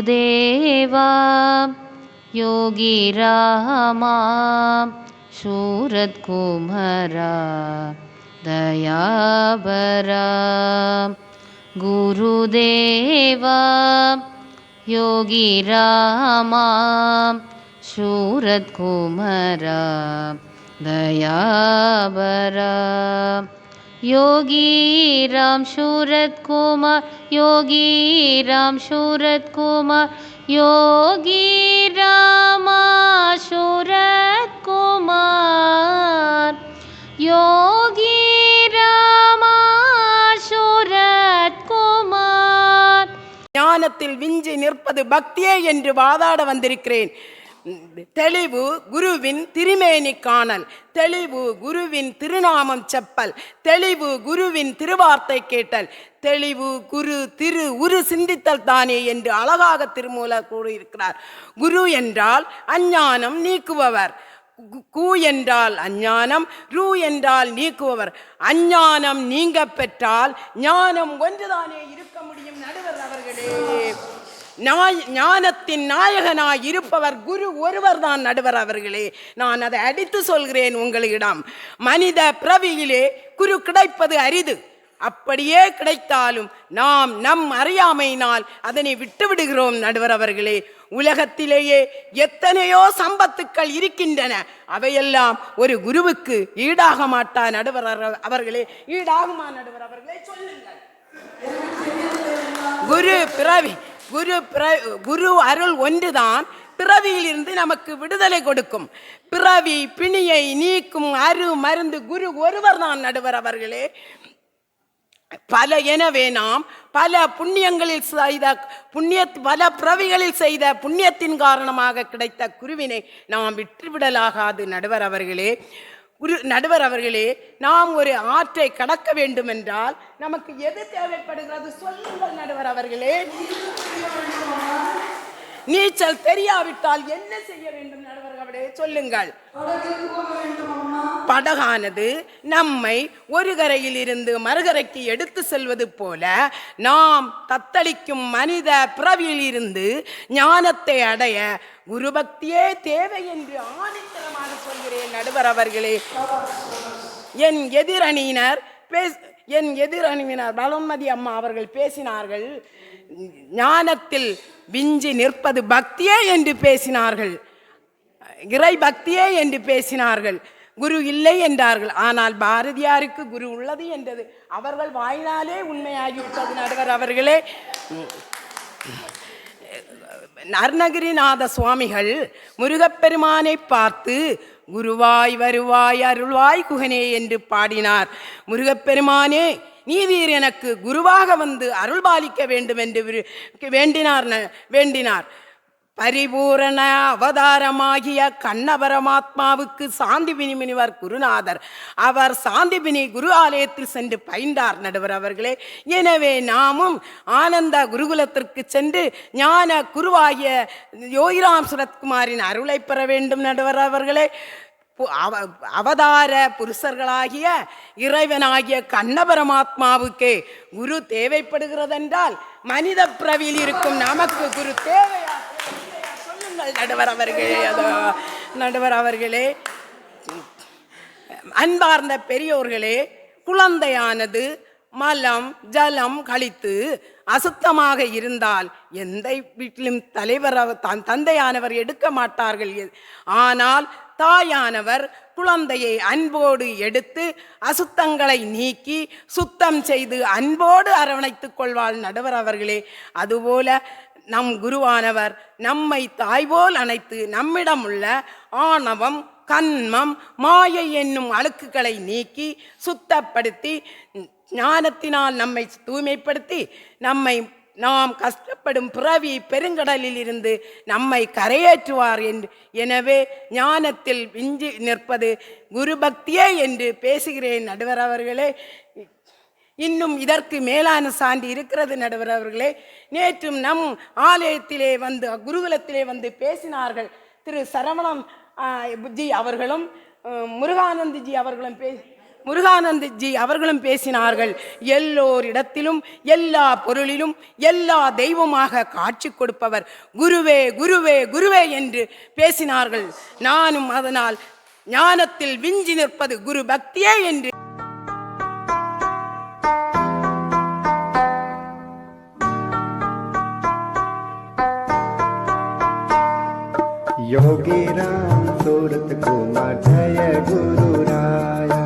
देवा योगी रामा शूरत्कुमरा दयाबरा गुरुदेवा योगी रामा शूरत्कुमरा दयाबरा योगी राम शूरत कुमार योगी राम शूरत कुमार योगी रामा शूरत कुमार योगी रामा शूरत कुमार ஞானத்தில் விஞ்சி நிற்பது பக்தியே என்று வாதாட வந்திருக்கிறேன் தெளிவு குருவின் திருமேனி காணல். தெளிவு குருவின் திருநாமம் செப்பல். தெளிவு குருவின் திருவார்த்தை கேட்டல். தெளிவு குரு திரு உரு சிந்தித்தல் தானே என்று அழகாக திருமூலர் கூறியிருக்கிறார். குரு என்றால் அஞ்ஞானம் நீக்குபவர். கு- என்றால் அஞ்ஞானம் ரு என்றால் நீக்குபவர். அஞ்ஞானம் நீங்க பெற்றால் ஞானம் ஒன்றுதானே இருக்க முடியும் நடுவர் அவர்களே. ஞானத்தின் நாயகனாய் இருப்பவர் குரு ஒருவர் தான் நடுவர் அவர்களே. நான் அதை அடித்து சொல்கிறேன் உங்களிடம். மனித பிறவியிலே குரு கிடைப்பது அரிது. அப்படியே கிடைத்தாலும் நாம் நம் அறியாமையினால் அதனை விட்டுவிடுகிறோம் நடுவர் அவர்களே. உலகத்திலேயே எத்தனையோ சம்பத்துக்கள் இருக்கின்றன. அவையெல்லாம் ஒரு குருவுக்கு ஈடாக மாட்டா நடுவர் அவர்களே. ஈடாகுமா நடுவர் அவர்களே? சொல்லுங்கள். குரு பிறவி குரு குரு அருள் ஒன்றுதான் பிறவியிலிருந்து நமக்கு விடுதலை கொடுக்கும். பிறவி பிணியை நீக்கும் அரு மருந்து குரு ஒருவர் தான் நடுவர் அவர்களே. பல எனவே நாம் பல புண்ணியங்களில் செய்த புண்ணிய பல பிறவிகளில் செய்த புண்ணியத்தின் காரணமாக கிடைத்த குருவினை நாம் விட்டுவிடலாகாது நடுவர் அவர்களே. ஒரு நடுவர் அவர்களே நாம் ஒரு ஆற்றை கடக்க வேண்டும் என்றால் நமக்கு எது தேவைப்படுகிறது சொல்லுங்கள் நடுவர் அவர்களே. நீச்சல் தெரியாவிட்டால் என்ன செய்ய வேண்டும் நடுவர் அவர்களே? சொல்லுங்கள். படகானது நம்மை ஒரு கரையில் இருந்து மறுகரைக்கு எடுத்து செல்வது போல நாம் தத்தளிக்கும் மனித பிறவியில் இருந்து ஞானத்தை அடைய குருபக்தியே தேவை என்று ஆணித்தரமாக சொல்கிறேன் நடுவர் அவர்களே. என் எதிரணியினர் பேஸ் என் எதிரணியினர் பலமதி அம்மா அவர்கள் பேசினார்கள் ஞானத்தில் விஞ்சி நிற்பது பக்தியே என்று பேசினார்கள் இறை பக்தியே என்று பேசினார்கள் குரு இல்லை என்றார்கள். ஆனால் பாரதியாருக்கு குரு உள்ளது என்றது அவர்கள் வாயினாலே உண்மையாகிவிட்டது நடுவர் அவர்களே. அருணகிரிநாத சுவாமிகள் முருகப்பெருமானை பார்த்து குருவாய் வருவாய் அருள்வாய் குகனே என்று பாடினார். முருகப்பெருமானே நீவீர் எனக்கு குருவாக வந்து அருள்பாலிக்க வேண்டும் என்று விரு- வேண்டினார் வேண்டினார். பரிபூரண அவதாரமாகிய கண்ண பரமாத்மாவுக்கு சாந்திபினி முனிவர் குருநாதர். அவர் சாந்திபினி குரு ஆலயத்தில் சென்று பயின்றார் நடுவர் அவர்களே. எனவே நாமும் ஆனந்த குருகுலத்திற்கு சென்று ஞான குருவாகிய யோகிராம் சுரத்குமாரின் அருளை பெற வேண்டும் நடுவர் அவர்களே. பு- அவ- அவதார புருஷர்களாகிய இறைவனாகிய கண்ணபரமாத்மாவுக்கே குரு தேவைப்படுகிறதென்றால் மனித பிறவியில் இருக்கும் நமக்கு குரு தேவை. தேவையா? நடுவர் அவர்களே அதோ நடுவர் அவர்களே அன்பார்ந்த பெரியோர்களே குழந்தையானது மலம் ஜலம் கழித்து அசுத்தமாக இருந்தால் எந்த வீட்டிலும் தலைவர் தன் தந்தையானவர் எடுக்க மாட்டார்கள் ஆனால் தாயானவர் குழந்தையை அன்போடு எடுத்து அசுத்தங்களை நீக்கி சுத்தம் செய்து அன்போடு அரவணைத்துக் கொள்வாள் நடுவர் அவர்களே அதுபோல நம் குருவானவர் நம்மை தாய்போல் அணைத்து நம்மிடம் உள்ள ஆணவம் கண்மம் மாயை என்னும் அழுக்குகளை நீக்கி சுத்தப்படுத்தி ஞானத்தினால் நம்மை தூய்மைப்படுத்தி நம்மை நாம் கஷ்டப்படும் பிறவி பெருங்கடலில் இருந்து நம்மை கரையேற்றுவார் என்று. எனவே ஞானத்தில் விஞ்சி நிற்பது குரு பக்தியே என்று பேசுகிறேன் நடுவர் அவர்களே. இன்னும் இதற்கு மேலான சான்று இருக்கிறது நடுவர் அவர்களே. நேற்றும் நம் ஆலயத்திலே வந்து குருகுலத்திலே வந்து பேசினார்கள். திரு சரவணம் ஜி அவர்களும் முருகானந்த்ஜி முருகானந்தஜி அவர்களும் பே முருகானந்தஜி அவர்களும் பேசினார்கள். எல்லோரிடத்திலும் எல்லா பொருளிலும் எல்லா தெய்வமாக காட்சி கொடுப்பவர். குருவே குருவே குருவே என்று பேசினார்கள். நானும் அதனால் ஞானத்தில் விஞ்சி நிற்பது குரு பக்தியே என்று योगी राम सूरत कुमार जय गुरु राया